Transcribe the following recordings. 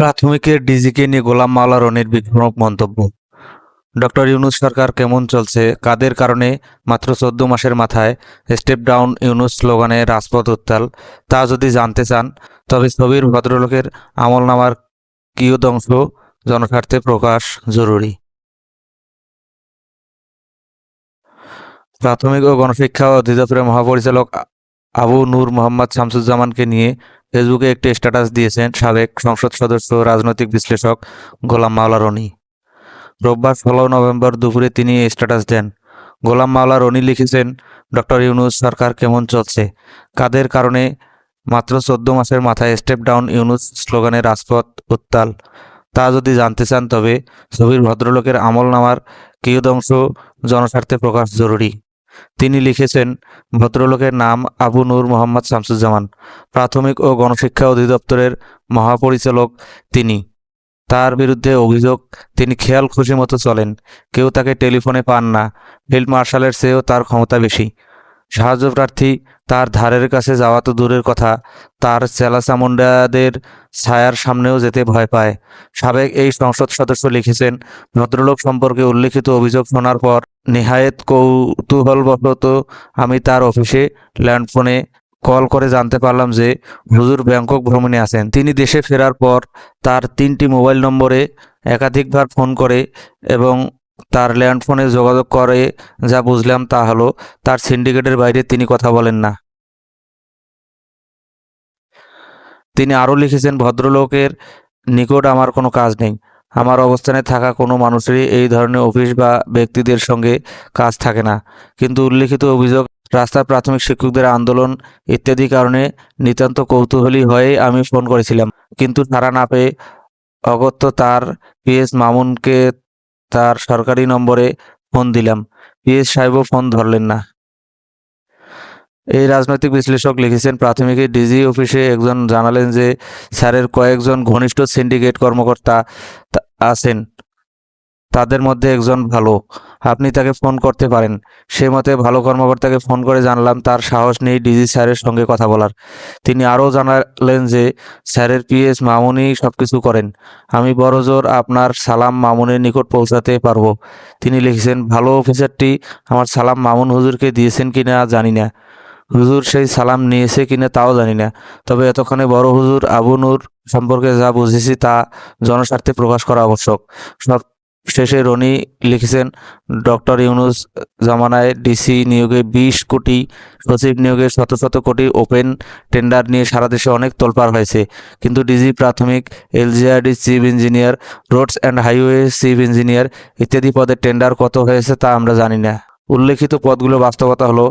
প্রাথমিকের ডিজিকে নিয়ে গোলাম মাওলা রনির মন্তব্য। ডক্টর ইউনুস সরকার কেমন চলছে, কাদের কারণে মাত্র চোদ্দ মাসের মাথায় স্টেপ ডাউন ইউনুস স্লোগানে রাজপথ উত্তাল, তা যদি জানতে চান, তবে ছবির ভদ্রলোকের আমল আমলনামার কিয়দংশ জনস্বার্থে প্রকাশ জরুরি। প্রাথমিক ও গণশিক্ষা অধিদপ্তরের মহাপরিচালক আবু নূর মোহাম্মদ শামসুজ্জামানকে নিয়ে ফেসবুকে একটি স্ট্যাটাস দিয়েছেন সাবেক সংসদ সদস্য, রাজনৈতিক বিশ্লেষক গোলাম মাওলা রনি। রোববার ষোলো নভেম্বর দুপুরে তিনি স্ট্যাটাস দেন। গোলাম মাওলা রনি লিখেছেন, ডক্টর ইউনুস সরকার কেমন চলছে? কাদের কারণে মাত্র চোদ্দ মাসের মাথায় স্টেপ ডাউন ইউনুস স্লোগানে রাজপথ উত্তাল? তা যদি জানতে চান তবে ছবির ভদ্রলোকের আমল নামার কিয়দংশ জনস্বার্থে প্রকাশ জরুরি। তিনি লিখেছেন, ভদ্রলোকের নাম আবু নূর মোহাম্মদ শামসুজ্জামান, প্রাথমিক ও গণশিক্ষা অধিদপ্তরের মহাপরিচালক তিনি। তার বিরুদ্ধে অভিযোগ, তিনি খেয়াল খুশি মতো চলেন, কেউ তাকে টেলিফোনে পান না, ফিল্ড মার্শালের চেয়েও তার ক্ষমতা বেশি। সাহায্য প্রার্থী, তার ধারের কাছে যাওয়া তো দূরের কথা, তার চেলা চামুন্ডাদের ছায়ার সামনেও যেতে ভয় পায়। সাবেক এই সংসদ সদস্য লিখেছেন, ভদ্রলোক সম্পর্কে উল্লেখিত অভিযোগ শোনার পর নেহায়েত কৌতূহলবশত আমি তার অফিসে ল্যান্ডফোনে কল করে জানতে পারলাম যে হুজুর ব্যাংকক ভ্রমণে আছেন। তিনি দেশে ফেরার পর তার তিনটি মোবাইল নম্বরে একাধিকবার ফোন করে এবং তার ল্যান্ডফোনে যোগাযোগ করে, যা বুঝলাম তা হলো, তার সিন্ডিকেটের বাইরে তিনি কথা বলেন না। তিনি আরও লিখেছেন, ভদ্রলোকের নিকট আমার কোনো কাজ নেই। আমার অবস্থানে থাকা কোনো মানুষেরই এই ধরনের অফিস বা ব্যক্তিদের সঙ্গে কাজ থাকে না। কিন্তু উল্লেখিত অভিযোগ, রাস্তার প্রাথমিক শিক্ষকদের আন্দোলন ইত্যাদি কারণে নিতান্ত কৌতূহলী হয়ে আমি ফোন করেছিলাম। কিন্তু সারা না পেয়ে অগত্য তার পিএস মামুনকে তার সরকারি নম্বরে ফোন দিলাম। পিএস সাহেবও ফোন ধরলেন না। এই রাজনৈতিক বিশ্লেষক লিখেছেন, প্রাথমিকে ডিজি অফিসে একজন জানালেন যে, স্যারের কয়েকজন ঘনিষ্ঠ সিন্ডিকেট কর্মকর্তা আছেন। তাদের মধ্যে একজন ভালো। আপনি তাকে ফোন করতে পারেন। সে মতে ভালো কর্মকর্তাকে ফোন করে জানলাম তার সাহস নেই ডিজি স্যারের সঙ্গে কথা বলার। তিনি আরও জানালেন যে, স্যারের পিএস মামুনি সব কিছু করেন। আমি বড় জোর আপনার সালাম মামুনের নিকট পৌঁছাতে পারব। তিনি লিখেছেন, ভালো অফিসারটি আমার সালাম মামুন হুজুরকে দিয়েছেন কি না জানি না। হুজুর সেই সালাম নিয়েছে কিনা তাও জানি না। তবে এতক্ষণে বড় হুজুর আবু নূর সম্পর্কে যা বুঝেছি তা জনস্বার্থে প্রকাশ করা আবশ্যক। সব শেষে রনি লিখেছেন, ডক্টর ইউনুস জামানায় ডিসি নিয়োগে বিশ কোটি, সচিব নিয়োগে শত শত কোটি ওপেন টেন্ডার নিয়ে সারা দেশে অনেক তোলপাড় হয়েছে। কিন্তু ডিজি প্রাথমিক, LGRD chief engineer, roads and highway chief engineer ইত্যাদি পদের টেন্ডার কত হয়েছে তা আমরা জানি না। উল্লেখিত পদগুলো বাস্তবতা হলো,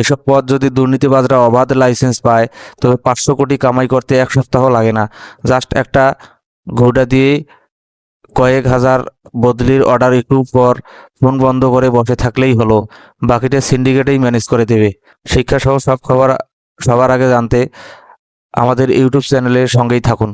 এসব পদ যদি দুর্নীতিবাজরা অবাধ লাইসেন্স পায়, তবে পাঁচশো কোটি কামাই করতে এক সপ্তাহ লাগে না। জাস্ট একটা ঘোড়া দিয়ে কয়েক হাজার বদলির অর্ডার একটু পর ফোন বন্ধ করে বসে থাকলেই হলো। বাকিটা সিন্ডিকেটেই ম্যানেজ করে দেবে। শিক্ষা সহ সব খবর সবার আগে জানতে আমাদের ইউটিউব চ্যানেলের সঙ্গেই থাকুন।